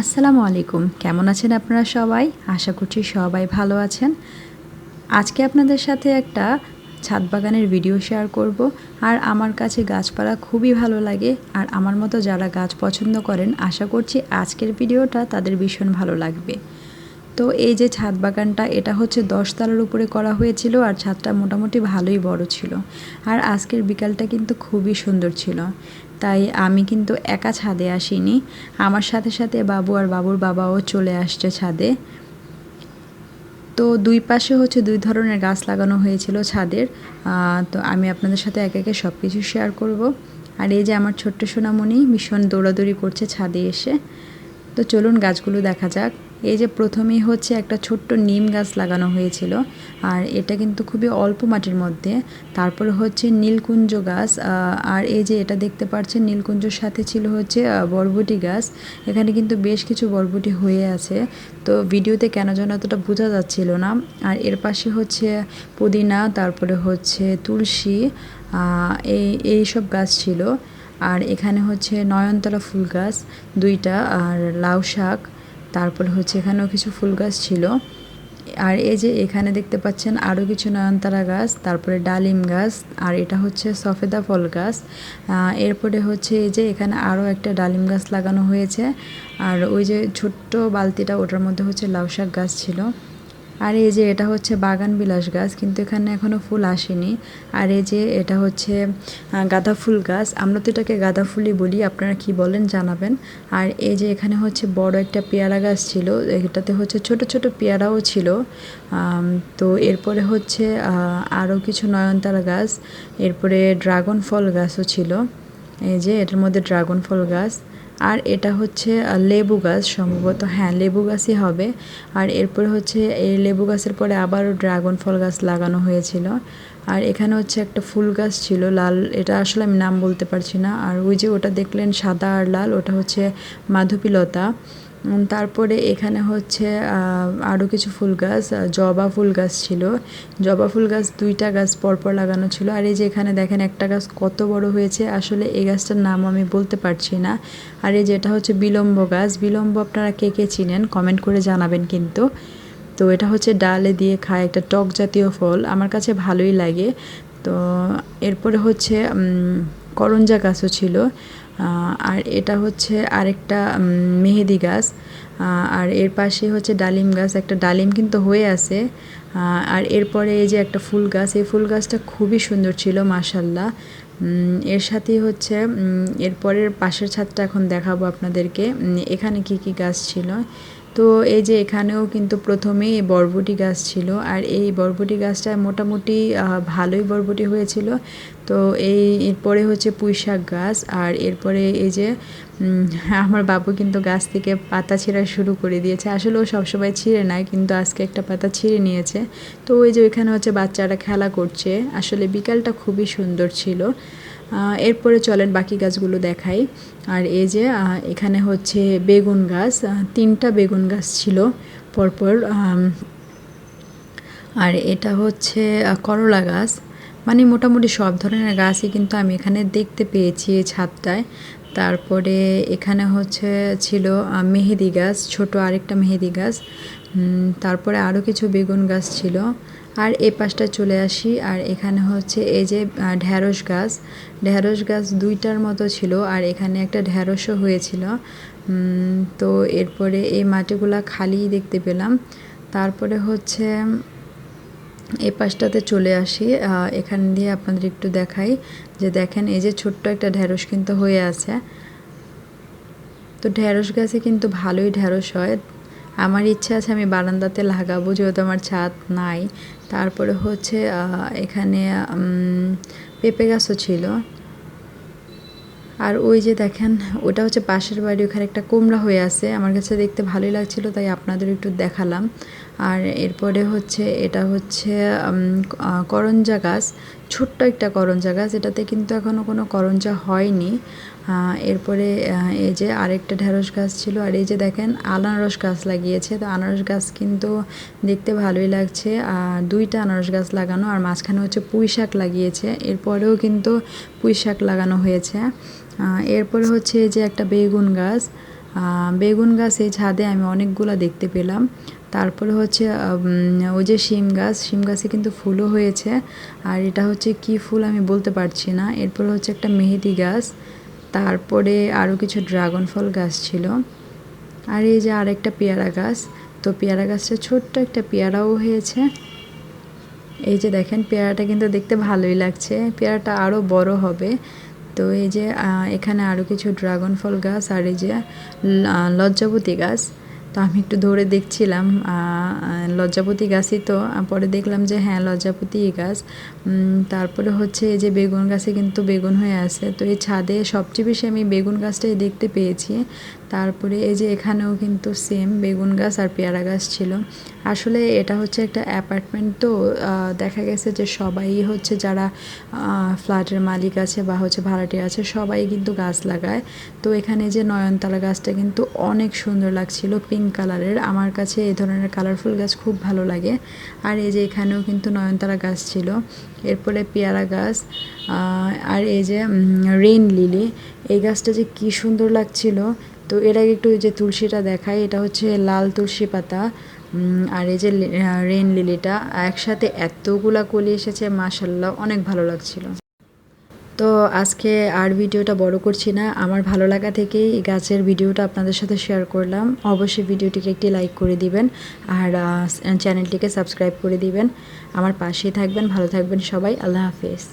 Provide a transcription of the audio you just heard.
আসসালামু আলাইকুম। কেমন আছেন আপনারা সবাই? আশা করছি সবাই ভালো আছেন। আজকে আপনাদের সাথে একটা ছাদ বাগানের ভিডিও শেয়ার করব। আর আমার কাছে গাছপালা খুবই ভালো লাগে। আর আমার মতো যারা গাছ পছন্দ করেন, আশা করছি আজকের ভিডিওটা তাদের ভীষণ ভালো লাগবে। তো এই যে ছাদ বাগানটা, এটা হচ্ছে দশতলার উপরে করা হয়েছিল আর ছাদটা মোটামুটি ভালোই বড় ছিল। আর আজকের বিকালটা কিন্তু খুবই সুন্দর ছিল। তাই আমি কিন্তু একা ছাদে আসিনি। আমার সাথে সাথে বাবু আর বাবুর বাবাও চলে আসছে ছাদে। তো দুই পাশে হচ্ছে দুই ধরনের গাছ লাগানো হয়েছিল ছাদের। তো আমি আপনাদের সাথে একে একে সব কিছু শেয়ার করব। আর এই যে আমার ছোট্ট সোনামণি ভীষণ দৌড়াদৌড়ি করছে ছাদে এসে। তো চলুন গাছগুলো দেখা যাক। এই যে প্রথমেই হচ্ছে একটা ছোট্ট নিম গাছ লাগানো হয়েছিল, আর এটা কিন্তু খুবই অল্প মাটির মধ্যে। তারপরে হচ্ছে নীলকুঞ্জ গাছ আর এই যে এটা দেখতে পাচ্ছেন, নীলকুঞ্জর সাথে ছিল হচ্ছে বরবটি গাছ। এখানে কিন্তু বেশ কিছু বরবটি হয়ে আছে। তো ভিডিওতে কেন যেন এতটা বোঝা যাচ্ছিল না। আর এর পাশে হচ্ছে পুদিনা, তারপরে হচ্ছে তুলসী এই এই সব গাছ ছিল। আর এখানে হচ্ছে নয়নতলা ফুল গাছ দুইটা, আর লাউ শাক। তারপর হচ্ছে এখানেও কিছু ফুল গাছ ছিল। আর এই যে এখানে দেখতে পাচ্ছেন আরও কিছু নয়নতারা গাছ, তারপরে ডালিম গাছ, আর এটা হচ্ছে সফেদা ফল গাছ। এরপরে হচ্ছে এই যে এখানে আরও একটা ডালিম গাছ লাগানো হয়েছে। আর ওই যে ছোট্ট বালতিটা ওটার মধ্যে হচ্ছে লাউ শাক গাছ ছিল। আর এই যে এটা হচ্ছে বাগান বিলাস গাছ, কিন্তু এখানে এখনও ফুল আসেনি। আর এই যে এটা হচ্ছে গাঁদা ফুল গাছ, আমরা তো এটাকে গাঁদা ফুলই বলি, আপনারা কি বলেন জানাবেন। আর এই যে এখানে হচ্ছে বড় একটা পেয়ারা গাছ ছিল, এটাতে হচ্ছে ছোট ছোট পেয়ারাও ছিল। তো এরপরে হচ্ছে আরও কিছু নয়নতারা গাছ, এরপরে ড্রাগন ফল গাছও ছিল। এই যে এটার মধ্যে ড্রাগন ফল গাছ। আর এটা হচ্ছে লেবু গাছ সম্ভবত। হ্যাঁ লেবু গাছই হবে। আর এরপরে হচ্ছে, এই লেবু গাছের পরে আবারও ড্রাগন ফল গাছ লাগানো হয়েছিল। আর এখানে হচ্ছে একটা ফুল গাছ ছিল, লাল, এটা আসলে আমি নাম বলতে পারছি না। আর ওই যে ওটা দেখলেন সাদা আর লাল, ওটা হচ্ছে মাধবীলতা। তারপরে এখানে হচ্ছে আরও কিছু ফুল গাছ জবা ফুল গাছ ছিল। জবা ফুল গাছ দুইটা গাছ পরপর লাগানো ছিল। আর এই যে এখানে দেখেন, একটা গাছ কত বড় হয়েছে। আসলে এই গাছটার নাম আমি বলতে পারছি না। আর এই যেটা হচ্ছে বিলম্ব গাছ, বিলম্ব আপনারা কে কে চিনেন কমেন্ট করে জানাবেন কিন্তু। তো এটা হচ্ছে ডালে দিয়ে খায় একটা টক জাতীয় ফল। আমার কাছে ভালোই লাগে। তো এরপরে হচ্ছে করঞ্জা গাছও ছিল আর এটা হচ্ছে আরেকটা মেহেদি গাছ আর এর পাশে হচ্ছে ডালিম গাছ, একটা ডালিম কিন্তু হয়ে আছে আর এরপরে এই যে একটা ফুল গাছ, এই ফুল গাছটা খুবই সুন্দর ছিল মাসাল্লাহ এর সাথেই হচ্ছে এরপরের পাশের ছাদটা এখন দেখাবো আপনাদেরকে এখানে কি কি গাছ ছিল তো এই যে এখানেও কিন্তু প্রথমেই বরবটি গাছ ছিল আর এই বরবটি গাছটা মোটামুটি ভালোই বরবটি হয়েছিল। তো এই এরপরে হচ্ছে পুঁই শাক গাছ আর এরপরে এই যে আমার বাবু কিন্তু গাছ থেকে পাতা ছিঁড়া শুরু করে দিয়েছে। আসলে ও সবসময় ছিঁড়ে নেয় কিন্তু আজকে একটা পাতা ছিঁড়ে নিয়েছে। তো ওই যে ওইখানে হচ্ছে বাচ্চারা খেলা করছে। আসলে বিকালটা খুবই সুন্দর ছিল। এরপরে চলেন বাকি গাছগুলো দেখাই। আর এই যে এখানে হচ্ছে বেগুন গাছ তিনটা বেগুন গাছ ছিল পরপর আর এটা হচ্ছে করলা গাছ। মানে মোটামুটি সব ধরনের গাছই কিন্তু আমি এখানে দেখতে পেয়েছি এই ছাদটায়। তারপরে এখানে হচ্ছে ছিল মেহেদি গাছ, ছোট আরেকটা মেহেদি গাছ। তারপরে আরও কিছু বেগুন গাছ ছিল। আর এই পাশটা চলে আসি, আর এখানে হচ্ছে এই যে ঢ্যাঁড়স গাছ। ঢ্যাঁড়স গাছ দুইটার মতো ছিল, আর এখানে একটা ঢ্যাঁড়সও হয়েছিল। তো এরপরে এই মাটিগুলা খালি দেখতে পেলাম। তারপরে হচ্ছে এই পাশটাতে চলে আসি এখান দিয়ে আপনাদের একটু দেখাই যে দেখেন এই যে ছোট্ট একটা ঢ্যাঁড়স কিন্তু হয়ে আছে। তো ঢ্যাঁড়স গাছে কিন্তু ভালোই ঢ্যাঁড়স হয়। আমার ইচ্ছা আছে আমি বারান্দাতে লাগাবো, যেহেতু আমার ছাদ নাই। তারপরে হচ্ছে এখানে পেঁপে গাছও ছিল। আর ওই যে দেখেন, ওটা হচ্ছে পাশের বাড়ি, ওখানে একটা কুমড়া হয়ে আছে। আমার কাছে দেখতে ভালোই লাগছিল, তাই আপনাদের একটু দেখালাম। আর এরপরে হচ্ছে, এটা হচ্ছে করঞ্জা গাছ। ছোট্ট একটা করঞ্জা গাছ। এটাতে কিন্তু এখনও কোনো করঞ্জা হয়নি। এরপরে এই যে আরেকটা ঢেঁড়স গাছ ছিল। আর এই যে দেখেন, আনারস গাছ লাগিয়েছে। তো আনারস গাছ কিন্তু দেখতে ভালোই লাগছে। আর দুইটা আনারস গাছ লাগানো। আর মাঝখানে হচ্ছে পুঁই শাক লাগিয়েছে। এরপরেও কিন্তু পুঁই শাক লাগানো হয়েছে। এরপরে হচ্ছে এই যে একটা বেগুন গাছ। বেগুন গাছ এই ছাদে আমি অনেকগুলো দেখতে পেলাম। তারপরে হচ্ছে ওই যে শিম গাছ, শিম গাছে কিন্তু ফুলও হয়েছে। আর এটা হচ্ছে কি ফুল আমি বলতে পারছি না। এরপরে হচ্ছে একটা মেহেদি গাছ, তারপরে আরও কিছু ড্রাগন ফল গাছ ছিল। আর এই যে আরেকটা পেয়ারা গাছ, তো পেয়ারা গাছটা ছোট্ট একটা পেয়ারাও হয়েছে। এই যে দেখেন, পেয়ারাটা কিন্তু দেখতে ভালোই লাগছে। পেয়ারাটা আরও বড় হবে। তো এই যে এখানে আরও কিছু ড্রাগন ফল গাছ আর এই যে লজ্জাবতী গাছ। তো আমি একটু ধরে দেখছিলাম লজ্জাপতি গাছই তো। পরে দেখলাম যে হ্যাঁ লজ্জাপতি গাছ। তারপরে হচ্ছে এই যে, বেগুন গাছে কিন্তু বেগুন হয়ে আছে। তো এই ছাদে সবচেয়ে বেশি আমি বেগুন গাছটাই দেখতে পেয়েছি। তারপরে এই যে এখানেও কিন্তু সেম বেগুন গাছ আর পেয়ারা গাছ ছিল। আসলে এটা হচ্ছে একটা অ্যাপার্টমেন্ট তো দেখা গেছে যে সবাই হচ্ছে যারা ফ্ল্যাটের মালিক আছে বা হচ্ছে ভাড়াটি আছে, সবাই কিন্তু গাছ লাগায়। তো এখানে যে নয়নতারা গাছটা কিন্তু অনেক সুন্দর লাগছিল পিঙ্ক কালারের আমার কাছে এই ধরনের কালারফুল গাছ খুব ভালো লাগে। আর এই যে এখানেও কিন্তু নয়নতারা গাছ ছিল। এরপরে পেয়ারা গাছ আর এই যে রেইন লিলি এই গাছটা যে কি সুন্দর লাগছিল। তো এর আগে একটু যে তুলসীটা দেখাই, এটা হচ্ছে লাল তুলসী পাতা আর এই যে রেন লিলিটা, একসাথে এতগুলা কলি এসেছে মাসাল্লাহ অনেক ভালো লাগছিল। তো আজকে আর ভিডিওটা বড় করছি না, আমার ভালো লাগা থেকেই গাছের ভিডিওটা আপনাদের সাথে শেয়ার করলাম। অবশ্যই ভিডিওটিকে একটি লাইক করে দিবেন, আর চ্যানেলটিকে সাবস্ক্রাইব করে দিবেন। আমার পাশেই থাকবেন, ভালো থাকবেন সবাই, আল্লাহ হাফেজ।